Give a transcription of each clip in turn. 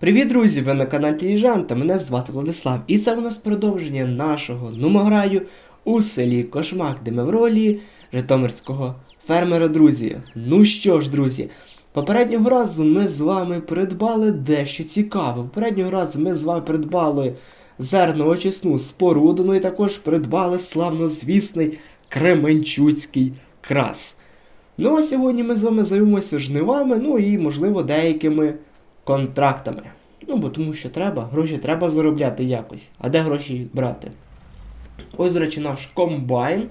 Привіт, друзі! Ви на каналі Тіліжанта, мене звати Владислав, і це у нас продовження нашого нумограю у селі Кошмак, де ми в ролі Житомирського фермера, друзі. Ну що ж, друзі, попереднього разу ми з вами придбали дещо цікаве. Попереднього разу ми з вами придбали зерноочисну споруду, ну і також придбали славнозвісний Кременчуцький крас. Ну а сьогодні ми з вами займемося жнивами, ну і, можливо, деякими контрактами. Ну, бо тому що треба, гроші треба заробляти якось. А де гроші брати? Ось, до речі, наш комбайн.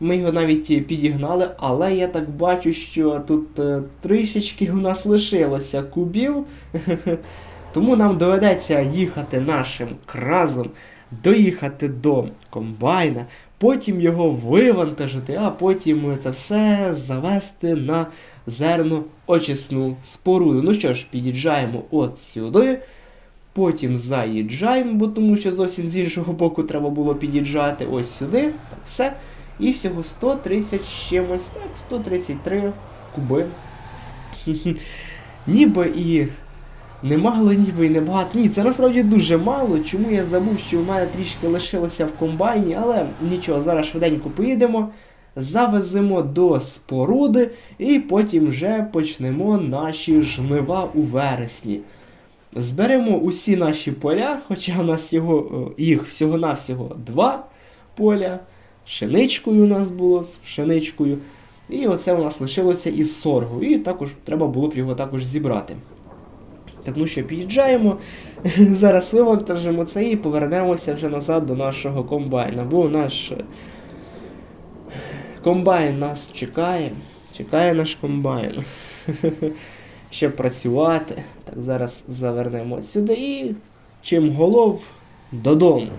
Ми його навіть підігнали, але я так бачу, що тут е, трішечки у нас лишилося кубів. Тому нам доведеться їхати нашим кразом, доїхати до комбайна, потім його вивантажити, а потім це все завести на зерноочисну споруду. Ну що ж, під'їжджаємо от сюди. Потім заїжджаємо, бо тому що зовсім з іншого боку треба було під'їжджати ось сюди. Так, все. І всього 130 чимось, так, 133 куби. Ніби і немало, ніби і небагато. Ні, це насправді дуже мало. Чому я забув, що в мене трішки лишилося в комбайні, але нічого, зараз швиденько поїдемо, завеземо до споруди і потім вже почнемо наші жнива у вересні. Зберемо усі наші поля, хоча у нас всього, е, їх всього-навсього два поля. Пшеничкою у нас було з пшеничкою. І оце у нас лишилося із соргу. І також треба було б його також зібрати. Так, ну що, під'їжджаємо. Зараз вивантажимо це і повернемося вже назад до нашого комбайна. Бо наш е, комбайн нас чекає. Чекає наш комбайн. Щоб працювати. Так, зараз завернемо сюди і чим голов додому.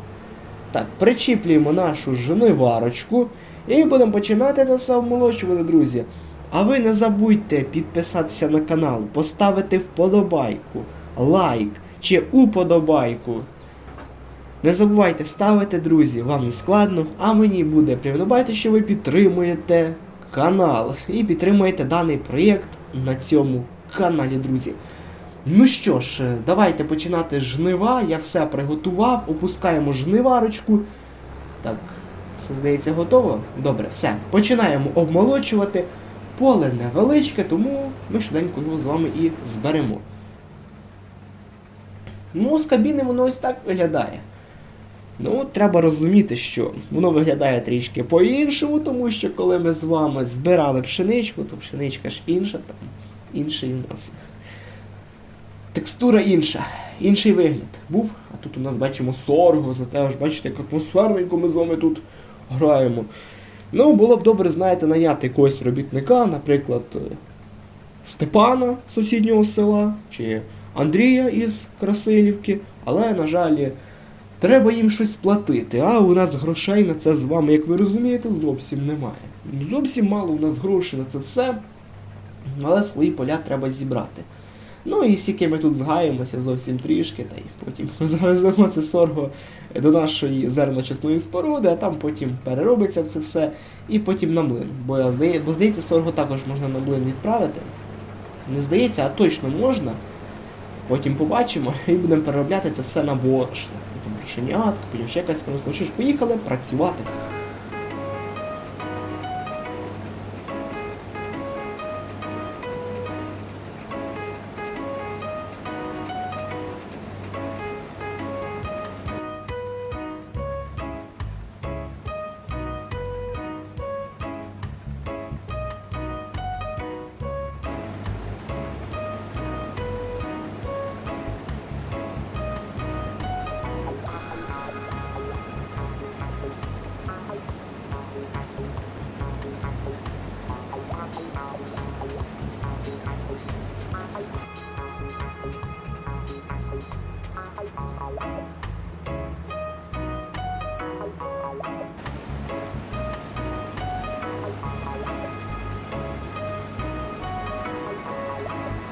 Так, причіплюємо нашу жниварочку і будемо починати це все вмолочувати, друзі. А ви не забудьте підписатися на канал, поставити вподобайку, лайк чи уподобайку. Не забувайте ставити, друзі, вам не складно, а мені буде приємно що ви підтримуєте канал і підтримуєте даний проєкт на цьому каналі, друзі. Ну що ж, давайте починати жнива. Я все приготував, опускаємо жниварочку. Так, все здається, готово. Добре, все. Починаємо обмолочувати. Поле невеличке, тому ми швиденько його з вами і зберемо. Ну, з кабіни воно ось так виглядає. Ну, треба розуміти, що воно виглядає трішки по-іншому, тому що коли ми з вами збирали пшеничку, то пшеничка ж інша, там інший у нас. Текстура інша, інший вигляд був, а тут у нас бачимо сорго, зате аж бачите, як атмосферненько ми з вами тут граємо. Ну, було б добре, знаєте, наняти якогось робітника, наприклад, е, Степана з сусіднього села, чи Андрія із Красилівки, але, на жаль, треба їм щось платити, а у нас грошей на це з вами, як ви розумієте, зовсім немає. Зовсім мало у нас грошей на це все, але свої поля треба зібрати. Ну і скільки ми тут згаємося зовсім трішки, та й потім завеземо це сорго до нашої зерночисної споруди, а там потім переробиться все все і потім на млин. Бо, я здає, бо здається, сорго також можна на млин відправити. Не здається, а точно можна. Потім побачимо і будемо переробляти це все на борошно. Потім брошенятка, потім ще якась просто. Ну що ж, поїхали працювати.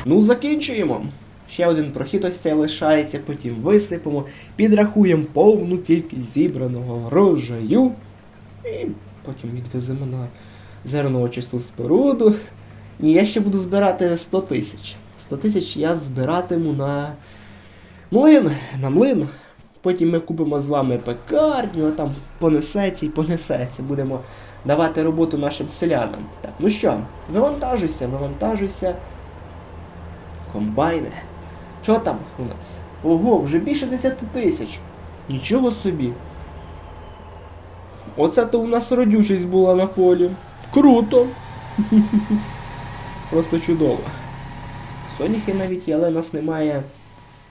Ну, закінчуємо. Ще один прохід ось цей лишається, потім висипемо, підрахуємо повну кількість зібраного врожаю. І потім відвеземо на зерноочисну споруду. Ні, я ще буду збирати 100 тисяч. 100 100 тисяч я збиратиму на млин, на млин. Потім ми купимо з вами пекарню, а там понесеться і понесеться. Будемо давати роботу нашим селянам. Так, ну що, вивантажуйся, вивантажуйся. Комбайни. Що там у нас? Ого, вже більше 10 тисяч. Нічого собі. Оце то у нас родючість була на полі. Круто! Просто чудово. Соняхи навіть є, але в нас немає.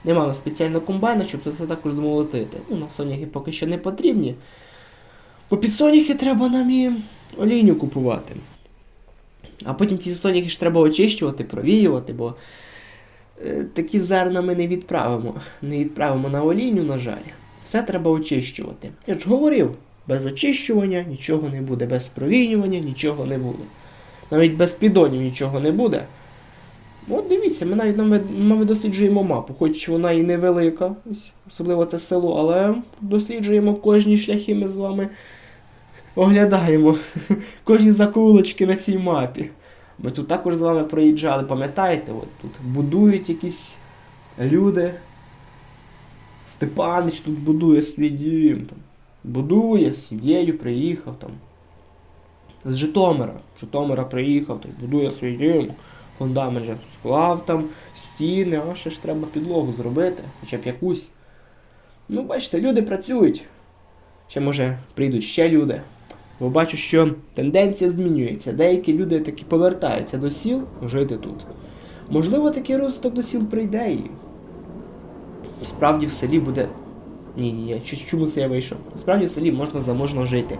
У нас спеціального комбайна, щоб це все також змолотити. Ну, на соняхи поки що не потрібні. Бо під соняхи треба нам і олійню купувати. А потім ці соняхи ж треба очищувати, провіювати, бо такі зерна ми не відправимо. Не відправимо на олійню, на жаль. Все треба очищувати. Я ж говорив, без очищування нічого не буде, без провіювання нічого не буде. Навіть без підонів нічого не буде. От дивіться, ми навіть ми досліджуємо мапу, хоч вона і невелика, особливо це село, але досліджуємо кожні шляхи ми з вами оглядаємо кожні закулочки на цій мапі. Ми тут також з вами проїжджали, пам'ятаєте, от тут будують якісь люди. Степанич тут будує свій дім. Там, будує, з сім'єю приїхав там. З Житомира. З Житомира приїхав, там, будує свій дім. Фундамент же склав там, стіни, а ще ж треба підлогу зробити, хоча б якусь. Ну, бачите, люди працюють. Ще може прийдуть ще люди. Бо бачу, що тенденція змінюється. Деякі люди таки повертаються до сіл жити тут. Можливо, такий розвиток до сіл прийде і справді в селі буде. Ні, ні, чому це я вийшов? Справді в селі можна заможно жити.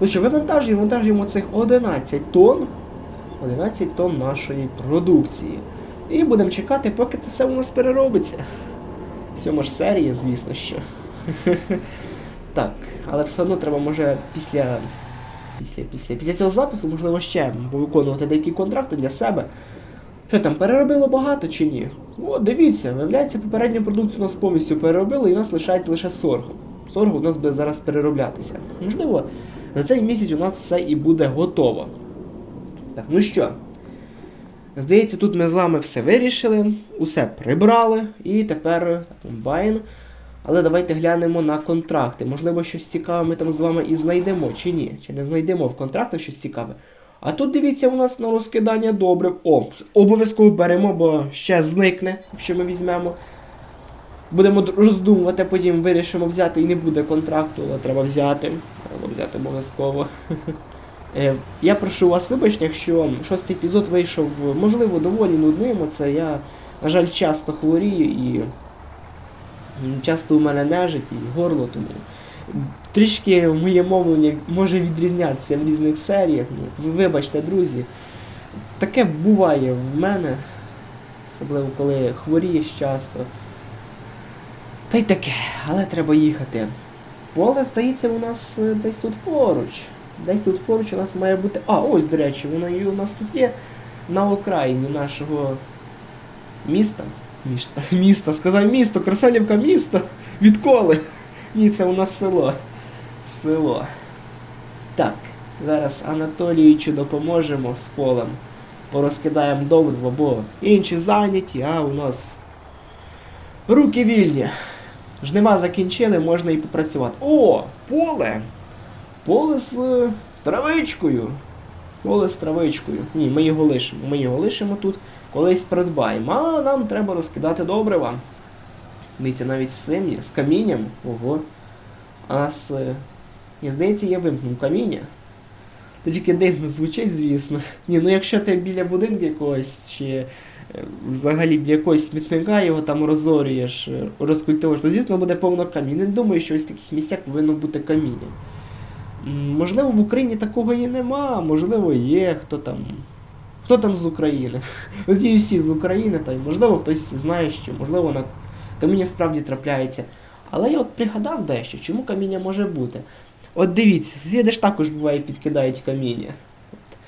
Ну що, вивантажуємо, вантажуємо цих 11 тонн. 11 тонн нашої продукції. І будемо чекати, поки це все у нас переробиться. Сьома ж серія, звісно що. Так, але все одно треба, може, після. Після, після, після цього запису, можливо, ще виконувати деякі контракти для себе. Що там, переробило багато чи ні? О, дивіться, виявляється, попередню продукцію у нас повністю переробили і у нас лишається лише сорго. Сорго у нас буде зараз перероблятися. Можливо, за цей місяць у нас все і буде готово. Так, ну що? Здається, тут ми з вами все вирішили, усе прибрали, і тепер комбайн. Але давайте глянемо на контракти. Можливо, щось цікаве ми там з вами і знайдемо, чи ні. Чи не знайдемо в контрактах щось цікаве. А тут дивіться, у нас на розкидання добрив. О, обов'язково беремо, бо ще зникне, якщо ми візьмемо. Будемо роздумувати, потім вирішимо взяти і не буде контракту, але треба взяти. Треба взяти обов'язково. Е, Я прошу вас вибачення, якщо шостий епізод вийшов, можливо, доволі нудним. Це я, на жаль, часто хворію і часто у мене нежить і горло, тому трішки моє мовлення може відрізнятися в різних серіях. Ну, вибачте, друзі. Таке буває в мене, особливо коли хворієш часто. Та й таке, але треба їхати. Поле, здається, у нас е, десь тут поруч. Десь тут поруч у нас має бути. А, ось, до речі, воно і у нас тут є на окраїні нашого міста. Міста, міста, сказав місто, Красалівка місто. Відколи? Ні, це у нас село. Село. Так, зараз Анатолійовичу допоможемо з полем. Порозкидаємо добриво, бо інші зайняті, а у нас руки вільні. Жнива закінчили, можна і попрацювати. О, поле! Поле з е, травичкою. Поле з травичкою. Ні, ми його лишимо. Ми його лишимо тут, колись придбаємо. А нам треба розкидати добрива. Дивіться, навіть з цим з камінням. Ого. А з. е, здається, я вимкнув каміння. Тільки дивно звучить, звісно. Ні, ну якщо ти біля будинку якогось, чи е, взагалі біля якогось смітника його там розорюєш, е, розкультивуєш, то звісно буде повно камінь. Не думаю, що ось в таких місцях повинно бути каміння. Можливо, в Україні такого і нема, можливо, є, хто там. Хто там з України? Надію, всі з України, та й можливо хтось знає, що можливо на каміння справді трапляється. Але я от пригадав дещо, чому каміння може бути. От дивіться, сусіди ж також буває підкидають каміння. От.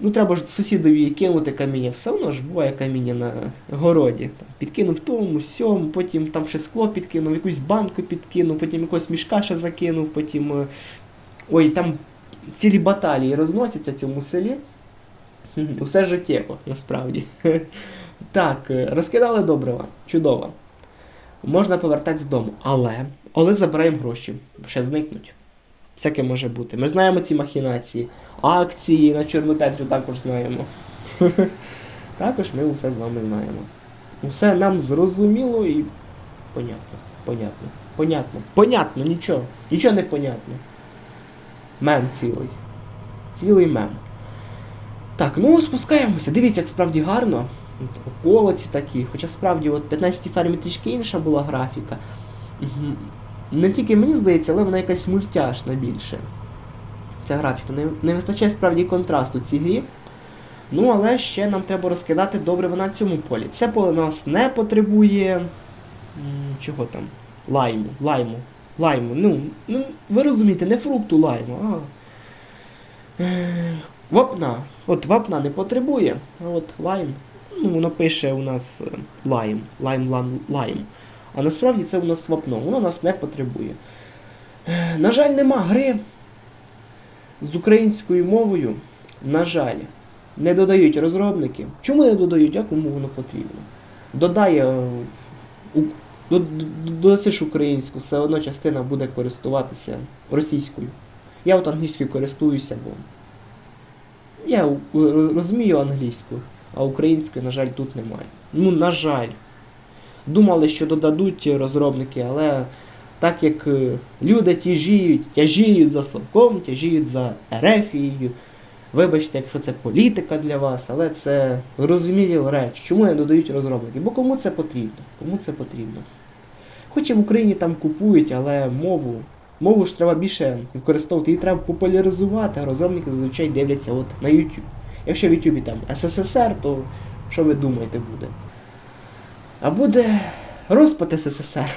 Ну, треба ж сусідові кинути каміння, все одно ж буває каміння на городі. Там, підкинув тому, сьому, потім там ще скло підкинув, якусь банку підкинув, потім якогось мішка ще закинув, потім. е, Ой, там цілі баталії розносяться в цьому селі. Усе життєво, насправді. Так, е, розкидали добрива. Чудово. Можна повертатись додому. Але. Але забираємо гроші. Ще зникнуть. Всяке може бути. Ми знаємо ці махінації. Акції на Чорну п'ятницю також знаємо. також ми усе з вами знаємо. Усе нам зрозуміло і понятно. Понятно. Понятно. Понятно, нічого. Нічого не понятно. Мем цілий. Цілий мем. Так, ну спускаємося. Дивіться, як справді гарно. Околиці такі. Хоча справді от 15 фермі трішки інша була графіка. Не тільки мені здається, але вона якась мультяшна більше. Ця графіка. Не, не вистачає справді контрасту цій грі. Ну, але ще нам треба розкидати добре на цьому полі. Це поле нас не потребує. Чого там? Лайму. Лайму. Лайму. Ну, ну, ви розумієте, не фрукту лайму, а. Вапна. От вапна не потребує, а от лайм. Ну, воно пише у нас е, лайм. Лайм, лайм, лайм. А насправді це у нас вапно, воно нас не потребує. Е, На жаль, нема гри з українською мовою. На жаль, не додають розробники. Чому не додають, а кому воно потрібно? Додає. е, у- до- до- Додасиш українську, все одно частина буде користуватися російською. Я от англійською користуюся, бо я у- розумію англійську, а української, на жаль, тут немає. Ну, на жаль. Думали, що додадуть розробники, але так як е, люди тяжіють, тяжіють за Славком, тяжіють за Ерефією. Вибачте, якщо це політика для вас, але це розумілі реч. Чому не додають розробники? Бо кому це потрібно? Кому це потрібно? Хоч і в Україні там купують, але мову. Мову ж треба більше використовувати, її треба популяризувати, а розробники зазвичай дивляться от на YouTube. Якщо в YouTube там СССР, то що ви думаєте буде? А буде розпад СССР.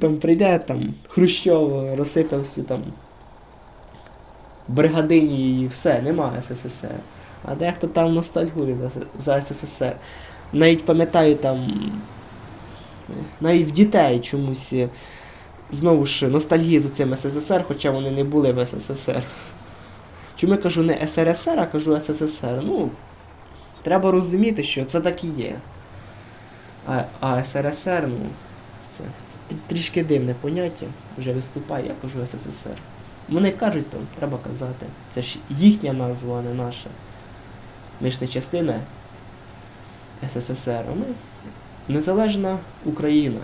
Там прийде там Хрущов, розсипав всю там бригадині і все, нема СССР. А дехто там ностальгує за, СССР. Навіть пам'ятаю там. Навіть в дітей чомусь е, знову ж ностальгія за цим СССР, хоча вони не були в СССР. Чому я кажу не СРСР, а кажу СССР? Ну, треба розуміти, що це так і є. А, а СРСР, ну, це трішки дивне поняття. Вже виступає, я кажу СССР. Вони кажуть, то треба казати. Це ж їхня назва, а не наша. Ми ж не частина СССР, ми незалежна Україна.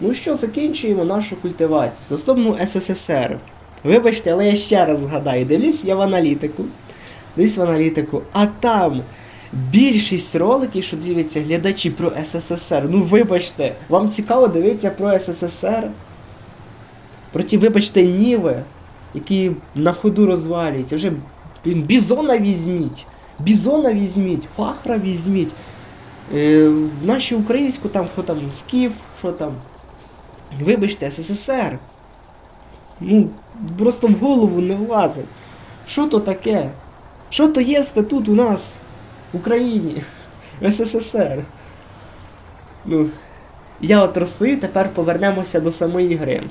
Ну що, закінчуємо нашу культивацію. Стосовно СССР. Вибачте, але я ще раз згадаю, дивлюсь я в аналітику. Дивлюсь в аналітику, а там більшість роликів, що дивляться глядачі про СССР. Ну вибачте, вам цікаво дивитися про СССР? Про ті, вибачте, ніви, які на ходу розвалюються. Вже бізона візьміть. Бізона візьміть, фахра візьміть. Е, наші українську там, що там, скіф, що там. Вибачте, СССР. Ну, просто в голову не влазить. Що то таке? Що то є статут у нас в Україні? СССР. Ну, я от розповів, тепер повернемося до самої гри.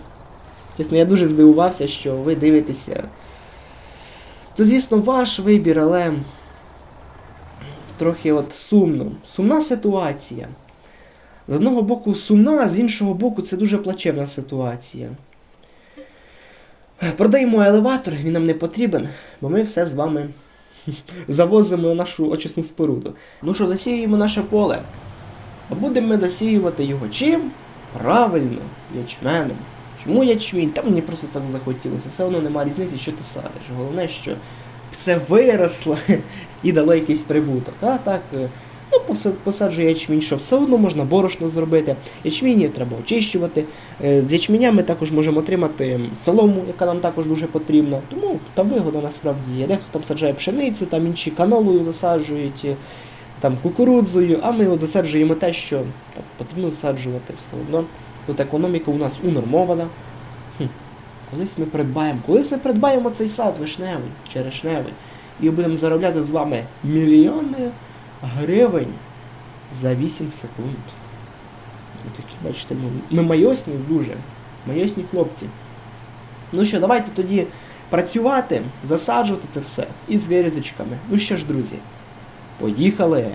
Чесно, я дуже здивувався, що ви дивитеся. Це, звісно, ваш вибір, але трохи от сумно. Сумна ситуація. З одного боку сумна, а з іншого боку, це дуже плачевна ситуація. Продаємо елеватор, він нам не потрібен, бо ми все з вами завозимо нашу очисну споруду. Ну що, засіюємо наше поле. А будемо ми засіювати його чим? Правильно, ячменем. Чому ячмінь? Та мені просто так захотілося. Все одно немає різниці, що ти садиш. Головне, що це виросло і дало якийсь прибуток. А так, е, ну, поса- посаджу ячмінь, що все одно можна борошно зробити. Ячмінь треба очищувати. Е, З ячменя ми також можемо отримати солому, яка нам також дуже потрібна. Тому та вигода насправді є. Дехто там саджає пшеницю, там інші канолою засаджують, е, там кукурудзою, а ми от засаджуємо те, що так, потрібно засаджувати все одно. Тут економіка у нас унормована. Хм. Колись ми придбаємо, колись ми придбаємо цей сад вишневий, черешневий, і будемо заробляти з вами мільйони гривень за 8 секунд. Ну, такі, бачите, ми, майосні дуже. Майосні хлопці. Ну що, давайте тоді працювати, засаджувати це все і з вирізочками. Ну що ж, друзі, поїхали!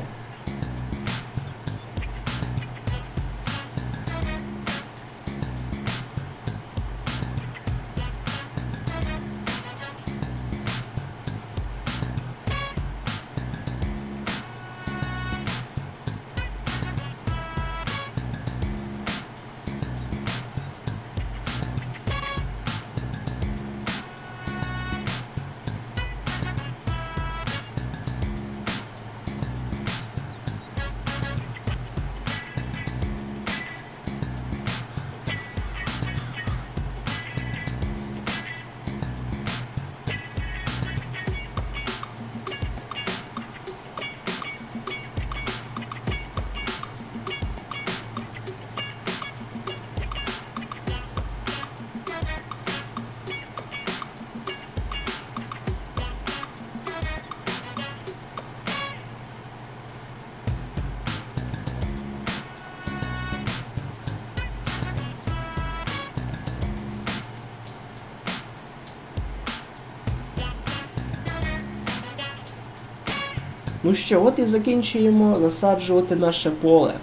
Ну що, от і закінчуємо засаджувати наше поле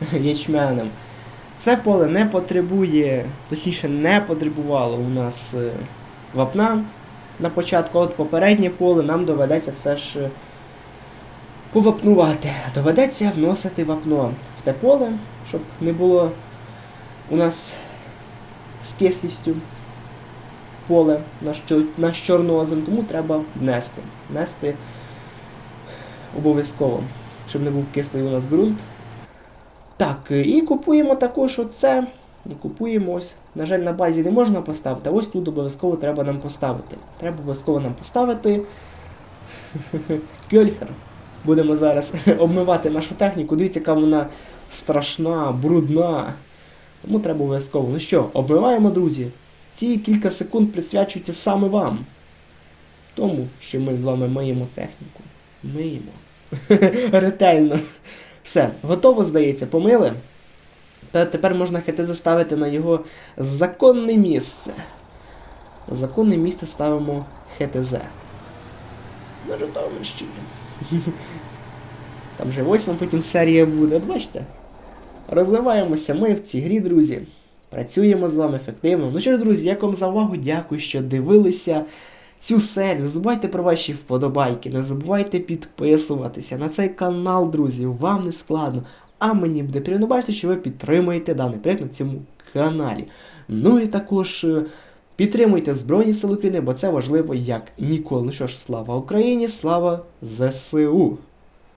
ячменем. Це поле не потребує, точніше, не потребувало у нас е, вапна на початку. От попереднє поле нам доведеться все ж е, повапнувати. Доведеться вносити вапно в те поле, щоб не було у нас з кислістю поле наш чорнозем, тому треба внести. Внести обов'язково, щоб не був кислий у нас ґрунт. Так, е, і купуємо також оце. Купуємо ось. На жаль, на базі не можна поставити, а ось тут обов'язково треба нам поставити. Треба обов'язково нам поставити кьольхер. Будемо зараз обмивати нашу техніку. Дивіться, яка вона страшна, брудна. Тому треба обов'язково. Ну що, обмиваємо, друзі. Ці кілька секунд присвячуються саме вам. Тому, що ми з вами миємо техніку. Миємо. Ретельно. Все, готово, здається, помили. Та тепер можна ХТЗ ставити на його законне місце. Законне місце ставимо ХТЗ. На Житомирщині. Там вже восьма потім серія буде. Бачите? Розвиваємося ми в цій грі, друзі. Працюємо з вами ефективно. Ну що ж, друзі, як вам за увагу, дякую, що дивилися цю серію. Не забувайте про ваші вподобайки, не забувайте підписуватися на цей канал, друзі. Вам не складно. А мені буде приємно бачити, що ви підтримуєте даний проект на цьому каналі. Ну і також е, підтримуйте Збройні Сили України, бо це важливо як ніколи. Ну що ж, слава Україні, слава ЗСУ!